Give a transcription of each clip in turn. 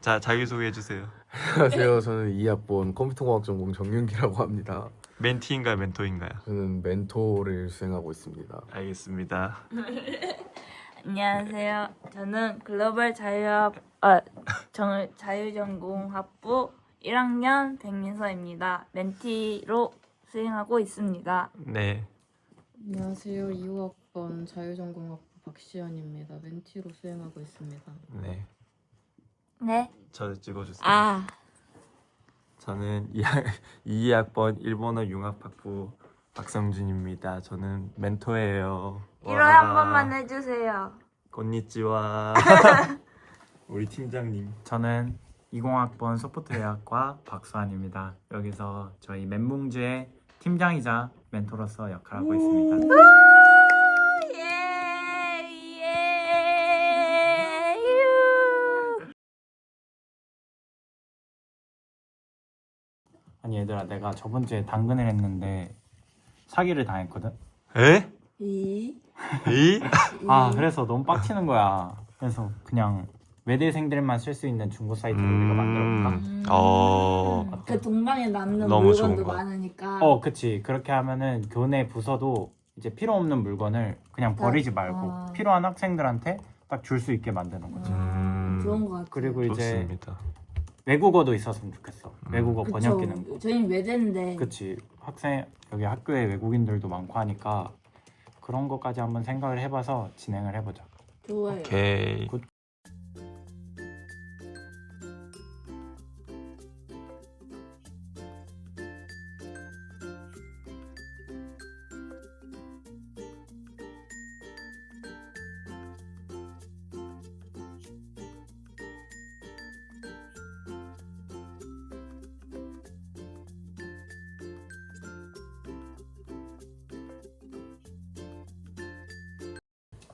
자 자기 소개해 주세요. 안녕하세요. 저는 2학번 컴퓨터공학 전공 정윤기라고 합니다. 멘티인가요, 멘토인가요? 저는 멘토를 수행하고 있습니다. 알겠습니다. 안녕하세요. 저는 글로벌 자유학 아, 정, 자유전공학부 1학년 백민서입니다. 멘티로 수행하고 있습니다. 네. 안녕하세요. 2호학번 자유전공학부 박시연입니다. 멘티로 수행하고 있습니다. 네. 네. 저 찍어주세요. 아, 저는 2학, 2학번 일본어 융합학부 박성준입니다. 저는 멘토예요. 1호 한 번만 해주세요. 건니찌와 우리 팀장님. 저는 20학번 소프트웨어학과 박수환입니다. 여기서 저희 멘붕주의 팀장이자 멘토로서 역할하고 있습니다. 아니 얘들아 내가 저번 주에 당근을 했는데 사기를 당했거든. 에? 이? 이? 아 그래서 너무 빡치는 거야. 그래서 그냥 외대생들만 쓸 수 있는 중고 사이트를 우리가 만들어볼까? 음. 어. 그 동방에 남는 너무 물건도 거. 많으니까. 어 그치 그렇게 하면은 교내 부서도 이제 필요 없는 물건을 그냥 버리지 말고 아. 필요한 학생들한테 딱 줄 수 있게 만드는 거지. 음. 좋은 것 같아요. 그리고 이제 좋습니다. 외국어도 있었으면 좋겠어. 음. 외국어 그쵸. 번역 기능. 저희는 외대인데 그치 학생 여기 학교에 외국인들도 많고 하니까 그런 것까지 한번 생각을 해봐서 진행을 해보자. 좋아요. 오케이. 굿.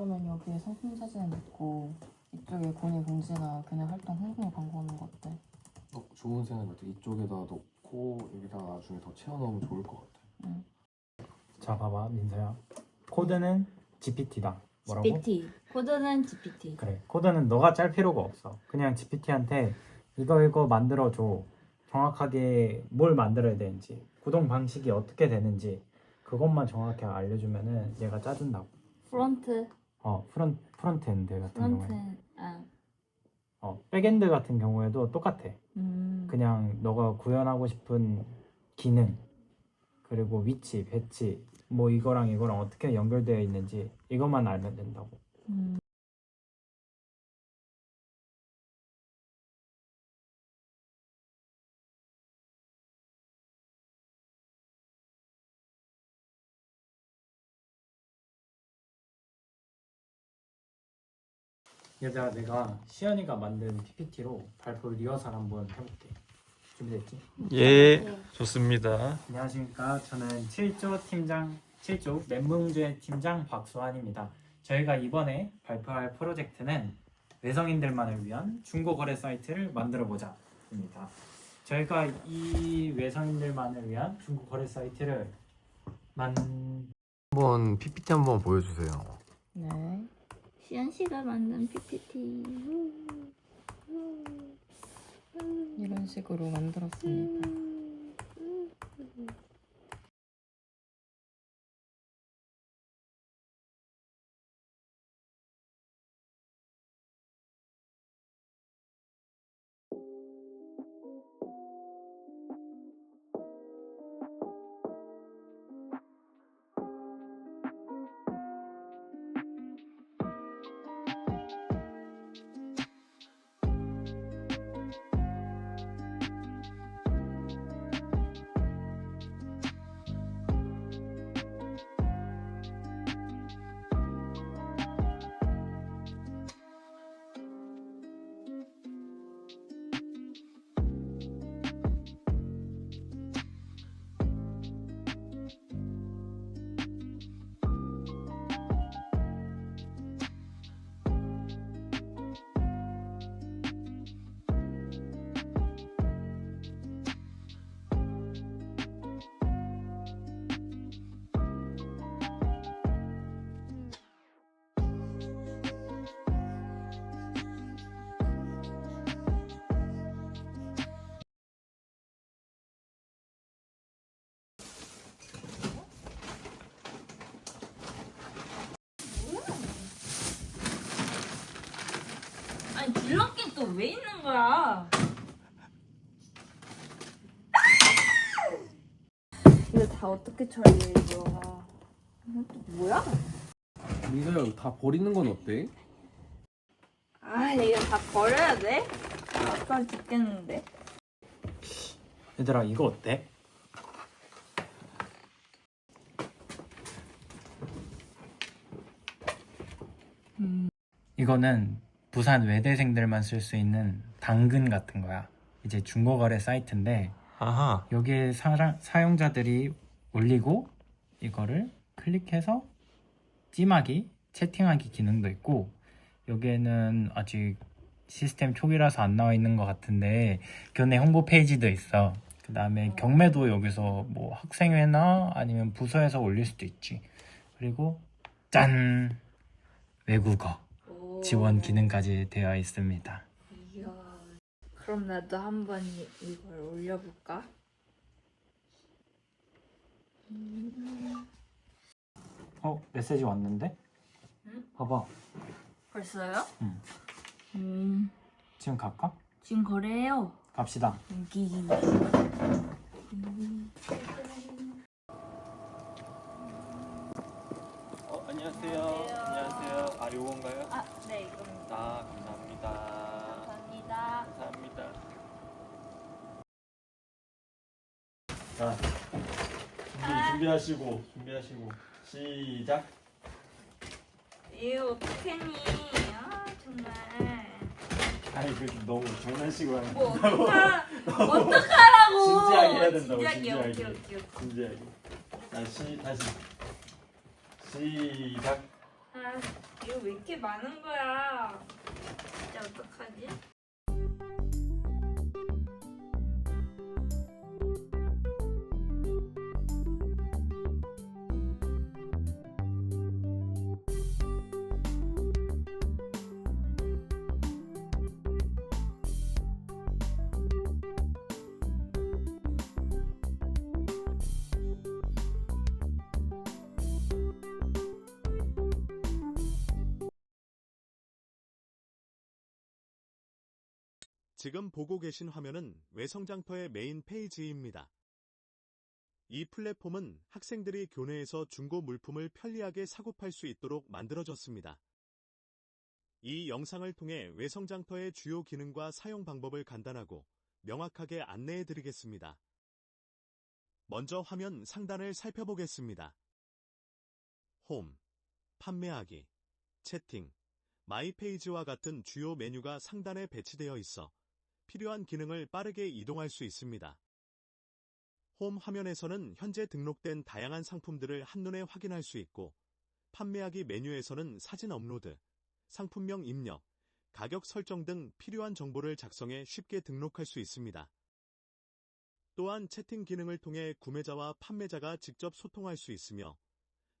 그러면 여기에 상품 사진을 넣고 이쪽에 권위 공지나 그냥 활동 홍보 광고하는 거 어때? 어, 좋은 생각 같아. 이쪽에다 놓고 여기다 나중에 더 채워 넣으면 좋을 것 같아. 자 봐봐 민서야. 코드는 GPT다. 뭐라고? GPT. 코드는 GPT. 그래 코드는 너가 짤 필요가 없어. 그냥 GPT한테 이거 이거 만들어 줘. 정확하게 뭘 만들어야 되는지 구동 방식이 어떻게 되는지 그것만 정확히 알려주면은 얘가 짜준다고. 프론트, 어 프론 프론트엔드 같은 경우에. 프론트. 아, 어 백엔드 같은 경우에도 똑같아. 음. 그냥 너가 구현하고 싶은 기능 그리고 위치, 배치 뭐 이거랑 이거랑 어떻게 연결되어 있는지 이것만 알면 된다고. 음. 얘들아 내가 시연이가 만든 PPT로 발표 리허설 한번 해볼게. 준비됐지? 예. 좋습니다. 안녕하십니까. 저는 7조 팀장 7조 멘붕주의 팀장 박수환입니다. 저희가 이번에 발표할 프로젝트는 외성인들만을 위한 중고 거래 사이트를 만들어 보자 입니다. 저희가 이 외성인들만을 위한 중고 거래 사이트를 만 한번 PPT 한번 보여주세요. 네. 시연 씨가 만든 PPT. 이런 식으로 만들었습니다. 줄넘기 또왜 있는 거야? 이거 다 어떻게 처리해 이거? 또 뭐야? 이거 다 버리는 건 어때? 아 이거 다 버려야 돼? 아까 죽겠는데. 얘들아 이거 어때? 이거는 부산 외대생들만 쓸 수 있는 당근 같은 거야. 이제 중고거래 사이트인데 아하. 여기에 사, 사용자들이 올리고 이거를 클릭해서 찜하기, 채팅하기 기능도 있고 여기에는 아직 시스템 초기라서 안 나와 있는 것 같은데 교내 홍보 페이지도 있어. 그 다음에 경매도 여기서 뭐 학생회나 아니면 부서에서 올릴 수도 있지. 그리고 짠! 외국어 지원 기능까지 되어 있습니다. 이야. 그럼 나도 한번 이- 이걸 올려볼까? 어? 메시지 왔는데? 응? 봐봐. 벌써요? 응. 음. 지금 갈까? 지금 거래해요. 갑시다. 여기. 어, 안녕하세요. 안녕하세요. 아, 요건가요? 아, 네 이겁니다. 아, 감사합니다. 감사합니다. 감사합니다. 자 준비 준비하시고 준비하시고 시작. 이거 어떡하니? 아 정말. 아니 그 너무 장난식으로 하는 뭐 어떡하 어떡하라고? 진지하게 해야 된다고, 진지하게. 진지하게. 진지하게. 다시 다시 시작. 아 이거 왜 이렇게 많은 거야? 진짜 어떡하지? 지금 보고 계신 화면은 외성장터의 메인 페이지입니다. 이 플랫폼은 학생들이 교내에서 중고 물품을 편리하게 사고 팔 수 있도록 만들어졌습니다. 이 영상을 통해 외성장터의 주요 기능과 사용 방법을 간단하고 명확하게 안내해 드리겠습니다. 먼저 화면 상단을 살펴보겠습니다. 홈, 판매하기, 채팅, 마이 페이지와 같은 주요 메뉴가 상단에 배치되어 있어 필요한 기능을 빠르게 이동할 수 있습니다. 홈 화면에서는 현재 등록된 다양한 상품들을 한눈에 확인할 수 있고, 판매하기 메뉴에서는 사진 업로드, 상품명 입력, 가격 설정 등 필요한 정보를 작성해 쉽게 등록할 수 있습니다. 또한 채팅 기능을 통해 구매자와 판매자가 직접 소통할 수 있으며,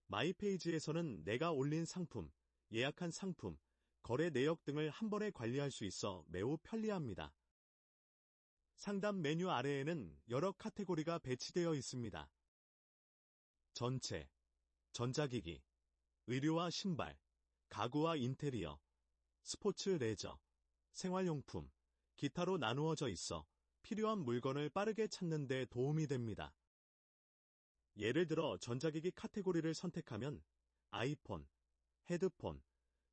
마이 페이지에서는 내가 올린 상품, 예약한 상품, 거래 내역 등을 한 번에 관리할 수 있어 매우 편리합니다. 상단 메뉴 아래에는 여러 카테고리가 배치되어 있습니다. 전체, 전자기기, 의류와 신발, 가구와 인테리어, 스포츠 레저, 생활용품, 기타로 나누어져 있어 필요한 물건을 빠르게 찾는 데 도움이 됩니다. 예를 들어 전자기기 카테고리를 선택하면 아이폰, 헤드폰,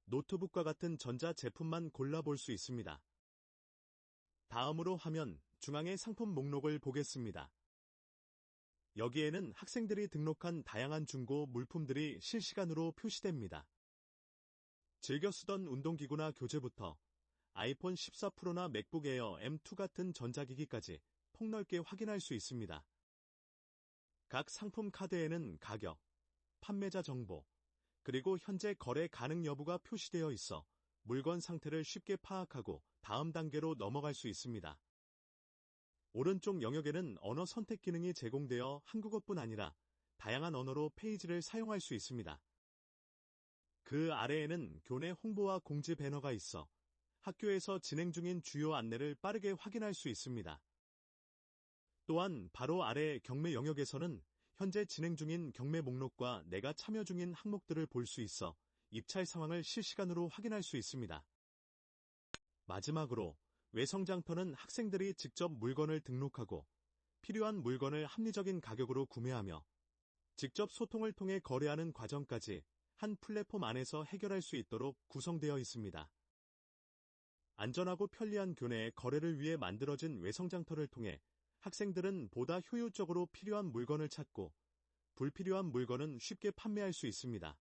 노트북과 같은 전자 제품만 골라볼 수 있습니다. 다음으로 화면 중앙의 상품 목록을 보겠습니다. 여기에는 학생들이 등록한 다양한 중고 물품들이 실시간으로 표시됩니다. 즐겨 쓰던 운동기구나 교재부터 아이폰 14 프로나 맥북 에어 M2 같은 전자기기까지 폭넓게 확인할 수 있습니다. 각 상품 카드에는 가격, 판매자 정보, 그리고 현재 거래 가능 여부가 표시되어 있어 물건 상태를 쉽게 파악하고 다음 단계로 넘어갈 수 있습니다. 오른쪽 영역에는 언어 선택 기능이 제공되어 한국어뿐 아니라 다양한 언어로 페이지를 사용할 수 있습니다. 그 아래에는 교내 홍보와 공지 배너가 있어 학교에서 진행 중인 주요 안내를 빠르게 확인할 수 있습니다. 또한 바로 아래 경매 영역에서는 현재 진행 중인 경매 목록과 내가 참여 중인 항목들을 볼 수 있어 입찰 상황을 실시간으로 확인할 수 있습니다. 마지막으로 외성장터는 학생들이 직접 물건을 등록하고 필요한 물건을 합리적인 가격으로 구매하며 직접 소통을 통해 거래하는 과정까지 한 플랫폼 안에서 해결할 수 있도록 구성되어 있습니다. 안전하고 편리한 교내의 거래를 위해 만들어진 외성장터를 통해 학생들은 보다 효율적으로 필요한 물건을 찾고 불필요한 물건은 쉽게 판매할 수 있습니다.